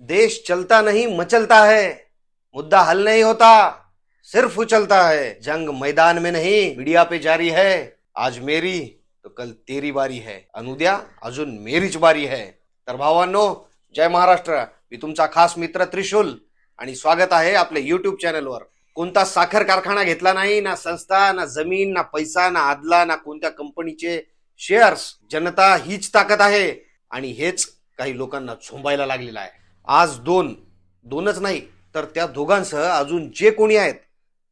देश चलता नहीं मचलता है। मुद्दा हल नहीं होता सिर्फ उछलता है। जंग मैदान में नहीं मीडिया पे जारी है। आज मेरी तो कल तेरी बारी है। अनुद्या अजून मेरीच बारी है। तर भावांनो जय महाराष्ट्र। मी तुमचा खास मित्र त्रिशूल आणि स्वागत आहे आपल्या युट्यूब चॅनलवर कोणता साखर कारखाना घेतला नाही ना संस्था ना जमीन ना पैसा ना आदला ना कोणत्या कंपनीचे शेअर्स जनता हीच ताकद आहे. आणि हेच काही लोकांना झोंबायला लागलेलं आहे. आज दोन दोनच नाही तर त्या दोघांसह अजून जे कोणी आहेत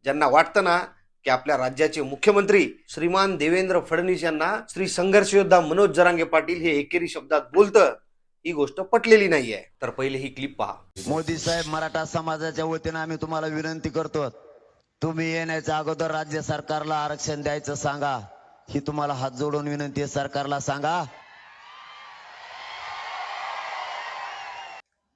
ज्यांना वाटतं ना की आपल्या राज्याचे मुख्यमंत्री श्रीमान देवेंद्र फडणवीस यांना श्री संघर्ष योद्धा मनोज जरांगे पाटील हे एकेरी शब्दात बोलतं ही गोष्ट पटलेली नाहीये. तर पहिले ही क्लिप पहा. मोदी साहेब मराठा समाजाच्या वतीनं आम्ही तुम्हाला विनंती करतो तुम्ही येण्याच्या अगोदर राज्य सरकारला आरक्षण द्यायचं सांगा. ही तुम्हाला हात जोडून विनंती आहे सरकारला सांगा.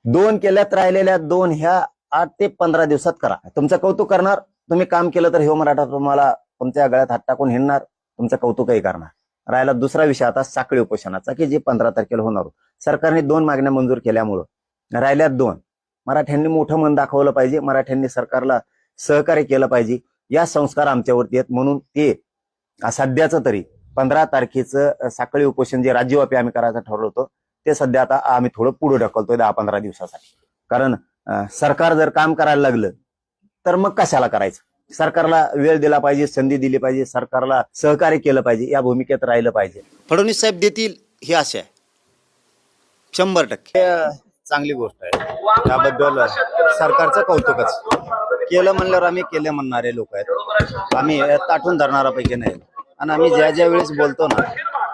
दोन केल्यात राहिलेल्या दोन ह्या आठ ते पंधरा दिवसात करा. तुमचं कौतुक करणार. तुम्ही काम केलं तर हे हो मराठा तुम्हाला तुमच्या गळ्यात हात टाकून हिंडणार. तुमचं कौतुकही करणार. राहिला दुसरा विषय आता साखळी उपोषणाचा की जे पंधरा तारखेला होणार सरकारने दोन मागण्या मंजूर केल्यामुळं राहिल्यात दोन. मराठ्यांनी मोठं मन दाखवलं पाहिजे. मराठ्यांनी सरकारला सहकार्य केलं पाहिजे. या संस्कार आमच्यावरती आहेत म्हणून ते सध्याचं तरी पंधरा तारखेचं साखळी उपोषण जे राज्यव्यापी आम्ही करायचं ठरवलं होतं ते सध्या आता आम्ही थोडं पुढे ढकलतोय दहा पंधरा दिवसासाठी. कारण सरकार जर काम करायला लागलं तर मग कशाला करायचं? सरकारला वेळ दिला पाहिजे संधी दिली पाहिजे सरकारला सहकार्य केलं पाहिजे या भूमिकेत राहिलं पाहिजे. फडणवीस साहेब देतील ही आशा आहे. शंभर टक्के. चांगली गोष्ट आहे. त्याबद्दल सरकारचं कौतुकच. केलं म्हणल्यावर आम्ही केले म्हणणारे लोक आहेत. आम्ही ताठून धरणारापैकी नाही. आणि आम्ही ज्या ज्या वेळेस बोलतो ना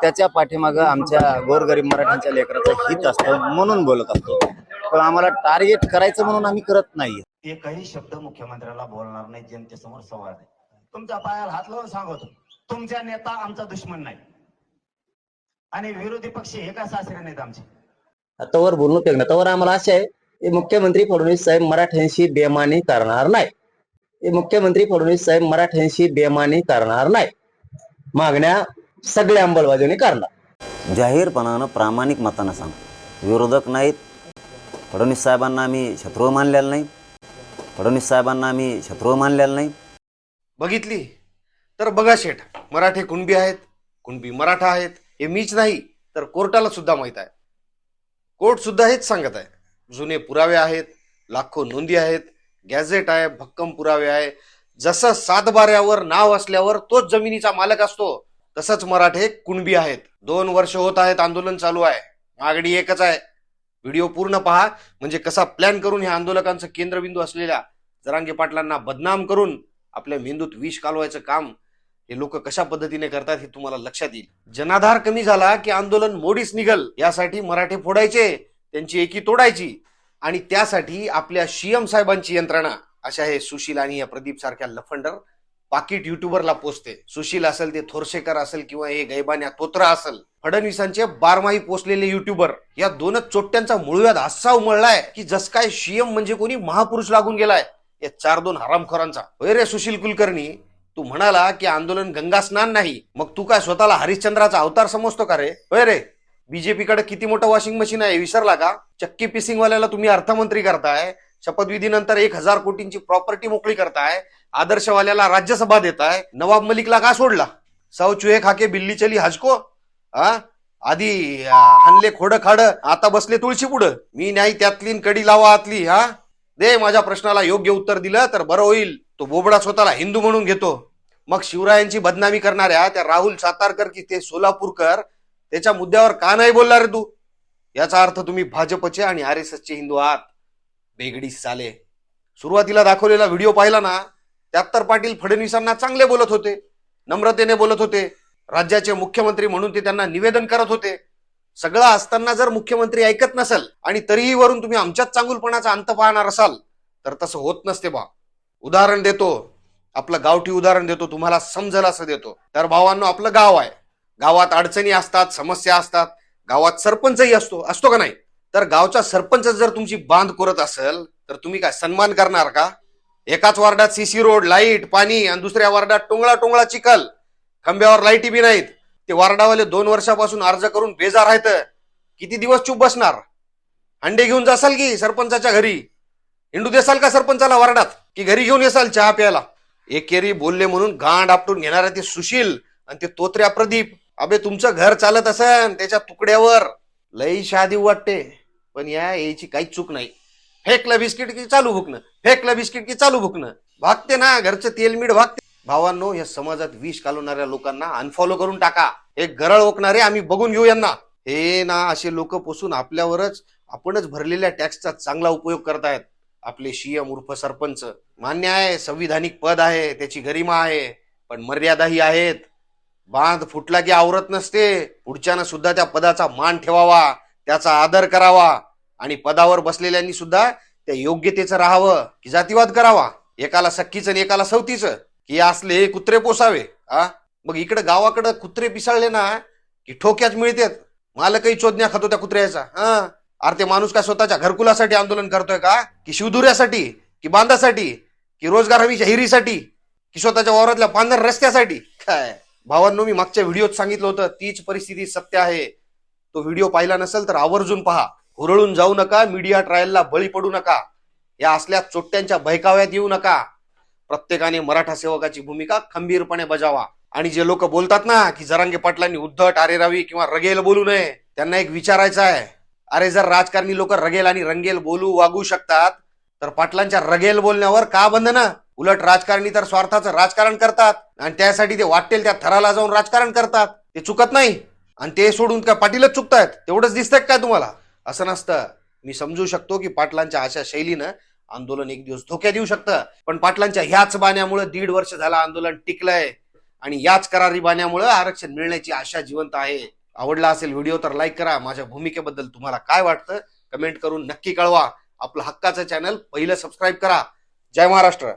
त्याच्या पाठीमागं आमच्या गोरगरीब मराठ्यांच्या लेकराचं हित असतं म्हणून बोलत असतो. पण आम्हाला टार्गेट करायचं म्हणून आम्ही करत नाही. एकही शब्द मुख्यमंत्र्याला बोलणार नाही जनतेसमोर संवाद आहे तुमच्या पायाला हात लावून सांगतो. तुमचा नेता आमचा दुश्मन नाही. आणि विरोधी पक्ष एका सासरे नाहीत आमचे? तवर बोलणं पेगणं तवर आम्हाला आशा आहे की मुख्यमंत्री फडणवीस साहेब मराठ्यांशी बेमानी करणार नाही. हे मुख्यमंत्री फडणवीस साहेब मराठ्यांशी बेमानी करणार नाही. मागण्या सगळ्या अंमलबजावणी करणार. जाहीरपणानं प्रामाणिक मतानं सांग. विरोधक नाहीत. फडणवीस साहेबांना आम्ही शत्रू मानलेलं नाही. फडणवीस साहेबांना आम्ही शत्रू मानलेलं नाही. बघितली? तर बघा शेठ मराठे कुणबी आहेत कुणबी मराठा आहेत हे मीच नाही तर कोर्टाला सुद्धा माहीत आहे. कोर्ट सुद्धा हेच सांगत आहे. जुने पुरावे आहेत लाखो नोंदी आहेत गॅझेट आहे भक्कम पुरावे आहे. जसं सातबाऱ्यावर नाव असल्यावर तोच जमिनीचा मालक असतो. तसंच मराठे कुणबी आहेत. दोन वर्ष होत आहेत आंदोलन चालू आहे. मागणी एकच आहे. व्हिडिओ पूर्ण पहा. म्हणजे कसा प्लॅन करून ह्या आंदोलकांचं केंद्रबिंदू असलेल्या जरांगे पाटलांना बदनाम करून आपल्या मेंदूत विष कालवायचं काम हे लोक कशा पद्धतीने करतात हे तुम्हाला लक्षात येईल. जनाधार कमी झाला की आंदोलन मोडीच निघल. यासाठी मराठे फोडायचे त्यांची एकी तोडायची आणि त्यासाठी आपल्या सीएम साहेबांची यंत्रणा. अशा हे सुशील आणि या प्रदीप सारख्या लफंडर पाकिट युट्यूबरला पोचते. सुशील असेल ते थोरशेकर असेल किंवा हे गैबान्या तोत्रा असेल फडणवीसांचे बारमाही पोचलेले युट्यूबर या दोनच चोट्यांचा मुळव्यात असा उमळलाय की जस काय सीएम म्हणजे कोणी महापुरुष लागून गेलाय. या चार दोन हरामखोरांचा. होय रे सुशील कुलकर्णी तू म्हणाला की आंदोलन गंगा स्नान नाही मग तू काय स्वतःला हरिश्चंद्राचा अवतार समजतो का रे? होय रे बीजेपीकडे किती मोठं वॉशिंग मशीन आहे विसरला का? चक्की पिसिंगवाल्याला तुम्ही अर्थमंत्री करताय. शपथविधीनंतर एक हजार कोटींची प्रॉपर्टी मोकळी करताय आदर्शवाल्याला राज्यसभा देताय नवाब मलिकला का सोडला? सौ चुहे खाके बिल्ली चली हजको हा आधी अं, हानले खोड खाड आता बसले तुळशी पुढं. मी नाही त्यातली कडी लावा आतली हा? दे माझ्या प्रश्नाला योग्य उत्तर दिलं तर बरं होईल. तो बोबडा स्वतःला हिंदू म्हणून घेतो. मग शिवरायांची बदनामी करणाऱ्या त्या राहुल सातारकर की ते सोलापूरकर त्याच्या मुद्द्यावर का नाही बोलला रे तू? याचा अर्थ तुम्ही भाजपचे आणि आर एस एसचे हिंदू आहात. बेगडी साले. सुरुवातीला दाखवलेला व्हिडिओ पाहिला ना त्यात तर पाटील फडणवीसांना चांगले बोलत होते नम्रतेने बोलत होते. राज्याचे मुख्यमंत्री म्हणून ते त्यांना निवेदन करत होते. सगळं असताना जर मुख्यमंत्री ऐकत नसेल आणि तरीही वरून तुम्ही आमच्याच चांगुलपणाचा अंत पाहणार असाल तर तसं होत नसते बा. उदाहरण देतो. आपलं गावठी उदाहरण देतो तुम्हाला समजल असं देतो. तर भावांनो आपलं गाव आहे. गावात अडचणी असतात समस्या असतात. गावात सरपंचही असतो असतो का नाही? तर गावचा सरपंच जर तुमची बांध करत असेल तर तुम्ही काय सन्मान करणार का? एकाच वार्डात सीसी रोड लाइट पाणी आणि दुसऱ्या वार्डात टोंगळा टोंगळा चिखल. खांब्यावर लाईटी बी नाहीत. ते वार्डावाले दोन वर्षापासून अर्ज करून बेजार आहेत. किती दिवस चूप बसणार? अंडे घेऊन जासाल की सरपंचाच्या घरी? हिंडू देसाल का सरपंचाला वार्डात? की घरी घेऊन येसाल चहा प्यायला? एकेरी बोलले म्हणून गांड आपटून घेणारे ते सुशील आणि ते तोत्र्या प्रदीप. अबे तुमचं घर चालत असेल त्याच्या तुकड्यावर. लई शादी वाटते. पण या याची काहीच चूक नाही. फेकलं बिस्किट की चालू भुकणं. फेकलं बिस्किट की चालू भुकणं. भागते ना घरचं तेल मीठ भागते. भावांनो या समाजात विष घालवणाऱ्या लोकांना अनफॉलो करून टाका. हे गरळ ओकणारे आम्ही बघून घेऊ यांना. हे ना असे लोक पोसून आपल्यावरच आपणच भरलेल्या टॅक्सचा चांगला उपयोग करतायत. आपले सीएम उर्फ सरपंच. मान्य आहे संविधानिक पद आहे त्याची गरिमा आहे पण मर्यादाही आहेत. बांध फुटला की आवरत नसते. पुढच्यानं सुद्धा त्या पदाचा मान ठेवावा त्याचा आदर करावा. आणि पदावर बसलेल्यांनी सुद्धा त्या योग्यतेचं राहावं की जातीवाद करावा. एकाला सक्कीचं आणि एकाला सवतीचं. की असले कुत्रे पोसावे आ मग इकडे गावाकडं कुत्रे पिसाळले ना की ठोक्याच मिळतात. मालकही चोदण्या खातो त्या कुत्र्याचा हा? अरे ते माणूस का स्वतःच्या घरकुलासाठी आंदोलन करतोय का? की शिवदुऱ्यासाठी की बांधासाठी की रोजगार हवीच्या हिरीसाठी की स्वतःच्या वावरातल्या पांढर रस्त्यासाठी? काय? भावांनो मी मागच्या व्हिडिओत सांगितलं होतं तीच परिस्थिती सत्य आहे. तो व्हिडिओ पाहिला नसेल तर आवर्जून पहा. हुरळून जाऊ नका मीडिया ट्रायलला बळी पडू नका. या असल्या चोट्ट्यांच्या बहकाव्यात येऊ नका. प्रत्येकाने मराठा सेवकाची भूमिका खंबीरपणे बजावा. आणि जे लोक बोलतात ना की जरांगे पाटलांनी उद्धट आरेरावी किंवा रगेल बोलू नये त्यांना एक विचारायचं आहे. अरे जर राजकारणी लोक रगेल आणि रंगेल बोलू वागू शकतात तर पाटलांच्या रगेल बोलण्यावर का बंधनं उलट राजकारणी तर स्वार्थाचं राजकारण करतात आणि त्यासाठी ते वाटेल त्या थराला जाऊन राजकारण करतात. ते चुकत नाही. आणि ते सोडून काय पाटीलच चुकतायत? तेवढंच दिसतंय काय तुम्हाला? असं नसतं. मी समजू शकतो की पाटलांच्या अशा शैलीनं आंदोलन एक दिवस धोक्यात येऊ शकतं. पण पाटलांच्या ह्याच बाण्यामुळे दीड वर्ष झालं आंदोलन टिकलंय. आणि याच करारी बाण्यामुळे आरक्षण मिळण्याची आशा जिवंत आहे. आवडला असेल व्हिडिओ तर लाईक करा. माझ्या भूमिकेबद्दल तुम्हाला काय वाटतं? कमेंट करून नक्की कळवा. आपलं हक्काचं चॅनल पहिलं सबस्क्राईब करा. जय महाराष्ट्र.